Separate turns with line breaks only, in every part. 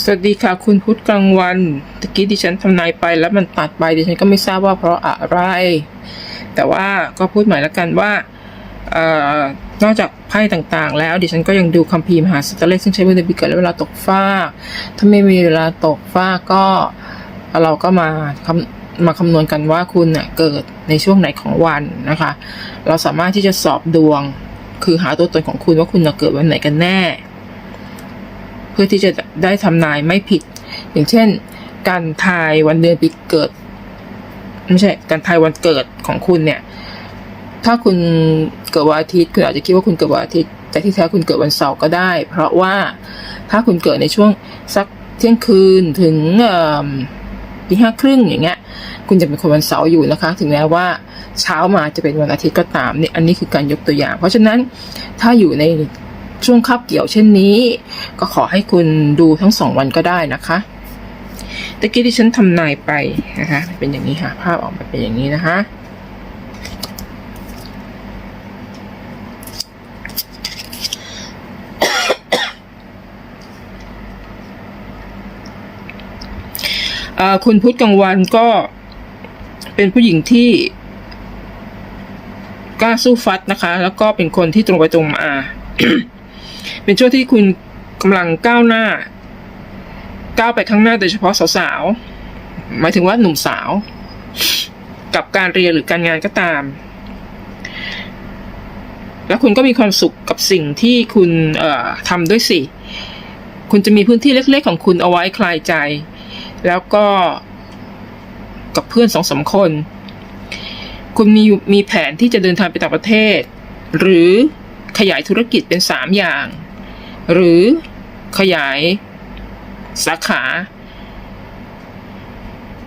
สวัสดีค่ะคุณพุธกลางวันตะกี้ดิฉันทำนายไปแล้วมันตัดไปดิฉันก็ไม่ทราบว่าเพราะอะไร แต่ว่าก็พูดใหม่ล้วกันว่าออนอกจากไพ่ต่างๆ แล้วดิฉันก็ยังดูคัมภีร์มหาสตเลขซึ่งใช้เวลาบิเกิดและเวลาตกฟ้า ถ้าไม่มีเวลาตกฟ้าก็เราก็มาคำมาคำนวณกันว่าคุณเน่ยเกิดในช่วงไหนของวันนะคะ เราสามารถที่จะสอบดวงคือหาตัวตนของคุณว่าคุณจะเกิดวันไหนกันแน่ เพื่อที่จะได้ทำนายไม่ผิด อย่างเช่น การทายวันเดือนปีเกิดไม่ใช่การทายวันเกิดของคุณเนี่ย ถ้าคุณเกิดวันอาทิตย์คุณอาจจะคิดว่าคุณเกิดวันอาทิตย์ แต่ที่แท้คุณเกิดวันเสาร์ก็ได้ เพราะว่าถ้าคุณเกิดในช่วงสักเที่ยงคืนถึงตีห้าครึ่งอย่างเงี้ย คุณจะเป็นคนวันเสาร์อยู่นะคะ ถึงแม้ว่าเช้ามาจะเป็นวันอาทิตย์ก็ตามเนี่ยอันนี้คือการยกตัวอย่าง เพราะฉะนั้นถ้าอยู่ใน ช่วงคับเกี่ยวเช่นนี้ ก็ขอให้คุณดูทั้งสองวันก็ได้นะคะตะกี้ที่ฉันทำนายไปนะคะเป็นอย่างนี้ค่ะ ภาพออกมาเป็นอย่างนี้นะคะคุณพุทธกลางวันก็เป็นผู้หญิงที่กล้าสู้ฟัดนะคะ แล้วก็เป็นคนที่ตรงไปตรงมา เป็นช่วงที่คุณกำลังก้าวหน้า ก้าวไปข้างหน้าโดยเฉพาะสาวๆ หมายถึงว่าหนุ่มสาว กับการเรียนหรือการงานก็ตาม แล้วคุณก็มีความสุขกับสิ่งที่คุณเอ่อทำด้วยสิ คุณจะมีพื้นที่เล็กๆ ของคุณเอาไว้คลายใจ แล้วก็กับเพื่อนสองสามคน คุณมีมีแผนที่จะเดินทางไปต่างประเทศ หรือ ขยายธุรกิจเป็นสามอย่าง หรือขยายสาขา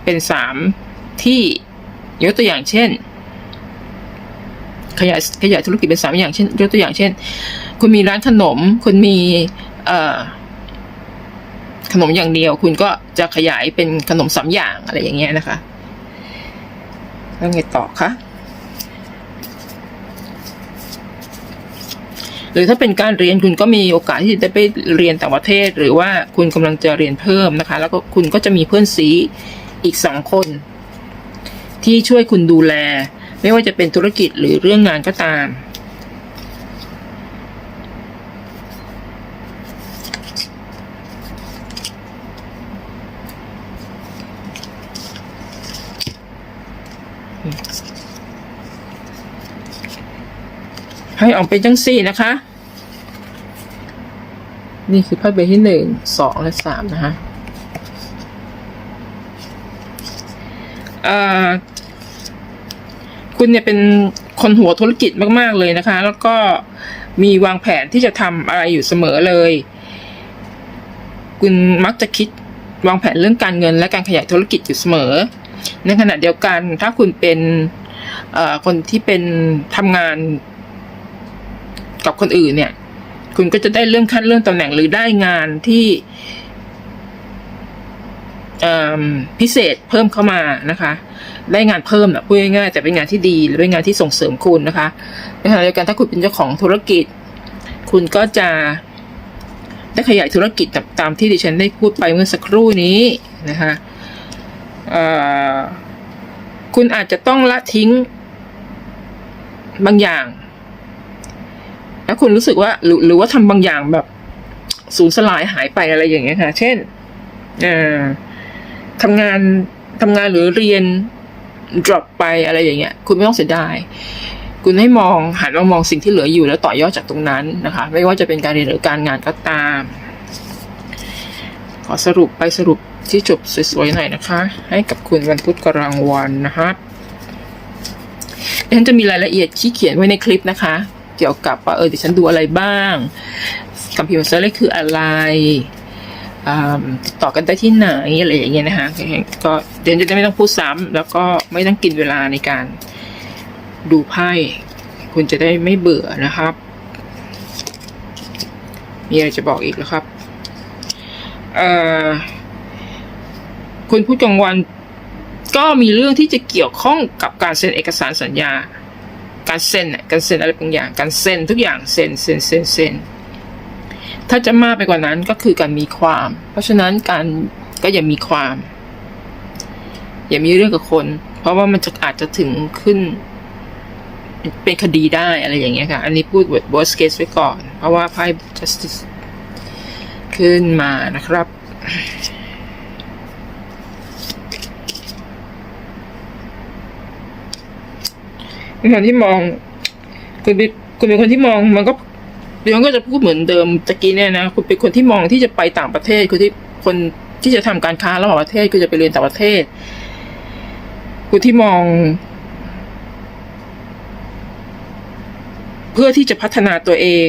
เป็นสามที่ยกตัวอย่างเช่น ขยายขยายธุรกิจเป็นสามอย่างเช่นยกตัวอย่างเช่น คุณมีร้านขนม คุณมีขนมอย่างเดียว คุณก็จะขยายเป็นขนมสามอย่างอะไรอย่างเงี้ยนะคะ แล้วไงต่อคะ หรือถ้าเป็นการเรียนคุณก็มีโอกาสที่จะไปเรียนต่างประเทศ หรือว่าคุณกำลังจะเรียนเพิ่มนะคะ แล้วก็คุณก็จะมีเพื่อนซีอีกสองคน ที่ช่วยคุณดูแล ไม่ว่าจะเป็นธุรกิจหรือเรื่องงานก็ตามให้ออกเป็นจังสี่นะคะ นี่คือไพ่ใบที่หนึ่งสองและสามนะคะคุณเนี่ยเป็นคนหัวธุรกิจมาก ๆ เลยนะคะ แล้วก็มีวางแผนที่จะทำอะไรอยู่เสมอเลย คุณมักจะคิดวางแผนเรื่องการเงิน และการขยายธุรกิจอยู่เสมอ ในขณะเดียวกันถ้าคุณเป็นคนที่เป็นทำงานกับคนอื่นเนี่ย คุณก็จะได้เรื่องขั้นเรื่องตำแหน่งหรือได้งานที่พิเศษเพิ่มเข้ามานะคะ ได้งานเพิ่มนะพูดง่ายๆแต่เป็นงานที่ดีหรือเป็นงานที่ส่งเสริมคุณนะคะในขณะเดียวกันถ้าคุณเป็นเจ้าของธุรกิจ คุณก็จะได้ขยายธุรกิจตามที่ดิฉันได้พูดไปเมื่อสักครู่นี้นะคะคุณอาจจะต้องละทิ้งบางอย่าง แล้วคุณรู้สึกว่าหรือหรือว่าทำบางอย่างแบบสูญสลายหายไปอะไรอย่างเงี้ยค่ะ เช่นอ่อทำงานทำงานหรือเรียน drop ไปอะไรอย่างเงี้ย คุณไม่ต้องเสียดาย คุณให้มองหันมามองสิ่งที่เหลืออยู่แล้วต่อยอดจากตรงนั้นนะคะ ไม่ว่าจะเป็นการเรียนหรือการงานก็ตาม ขอสรุปไปสรุปที่จบสวยๆหน่อยนะคะ ให้กับคุณวันพุธกลางวันนะคะฉันจะมีรายละเอียดที่เขียนไว้ในคลิปนะคะ เกี่ยวกับว่าเออดิฉันดูอะไรบ้างกัมพิวเตอร์เลคืออะไรติดต่อกันได้ที่ไหนอะไรอย่างเงี้ยนะคะก็เดี๋ยวจะไม่ต้องพูดซ้ำแล้วก็ไม่ต้องกินเวลาในการดูไพ่คุณจะได้ไม่เบื่อนะครับ มีอะไรจะบอกอีกแล้วครับคุณพูดกลางวันก็มีเรื่องที่จะเกี่ยวข้องกับการเซ็นเอกสารสัญญา การเซ็นน่ะการเซ็นอะไรบางอย่างการเซ็นทุกอย่างเซ็นเซ็นเซ็นเซ็นถ้าจะมากไปกว่านั้นก็คือการมีความ เพราะฉะนั้นการก็อย่ามีความ อย่ามีเรื่องกับคน เพราะว่ามันจะอาจจะถึงขึ้น เป็นคดีได้อะไรอย่างเงี้ยค่ะ อันนี้พูด worst case ไว้ก่อน เพราะว่าไพ่ justice ขึ้นมานะครับ เป็นคนที่มองคุณเป็นคุณเป็นคนที่มองมันก็ดิฉันก็จะพูดเหมือนเดิมตะกี้เนี่ยนะคุณเป็นคนที่มองที่จะไปต่างประเทศคุณที่คนที่จะทำการค้าระหว่างประเทศคุณจะไปเรียนต่างประเทศ คุณที่มอง เพื่อที่จะพัฒนาตัวเอง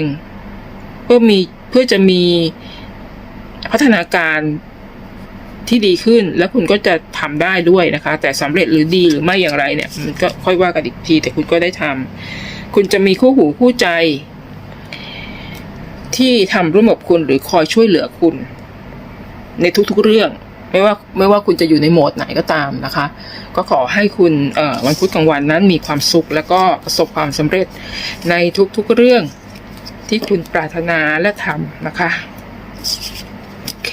เพื่อมีเพื่อจะมีพัฒนาการ ที่ดีขึ้น แล้วคุณก็จะทำได้ด้วยนะคะ แต่สำเร็จหรือดีหรือไม่อย่างไรเนี่ยมันก็ค่อยว่ากันอีกที แต่คุณก็ได้ทำคุณจะมีคู่หูคู่ใจ ที่ทำร่วมกับคุณหรือคอยช่วยเหลือคุณ ในทุกๆเรื่อง ไม่ว่าไม่ว่าคุณจะอยู่ในโหมดไหนก็ตามนะคะ ก็ขอให้คุณวันพุธกลางวันนั้นมีความสุข แล้วก็ประสบความสำเร็จในทุกๆเรื่องที่คุณปรารถนาและทำนะคะ โอเค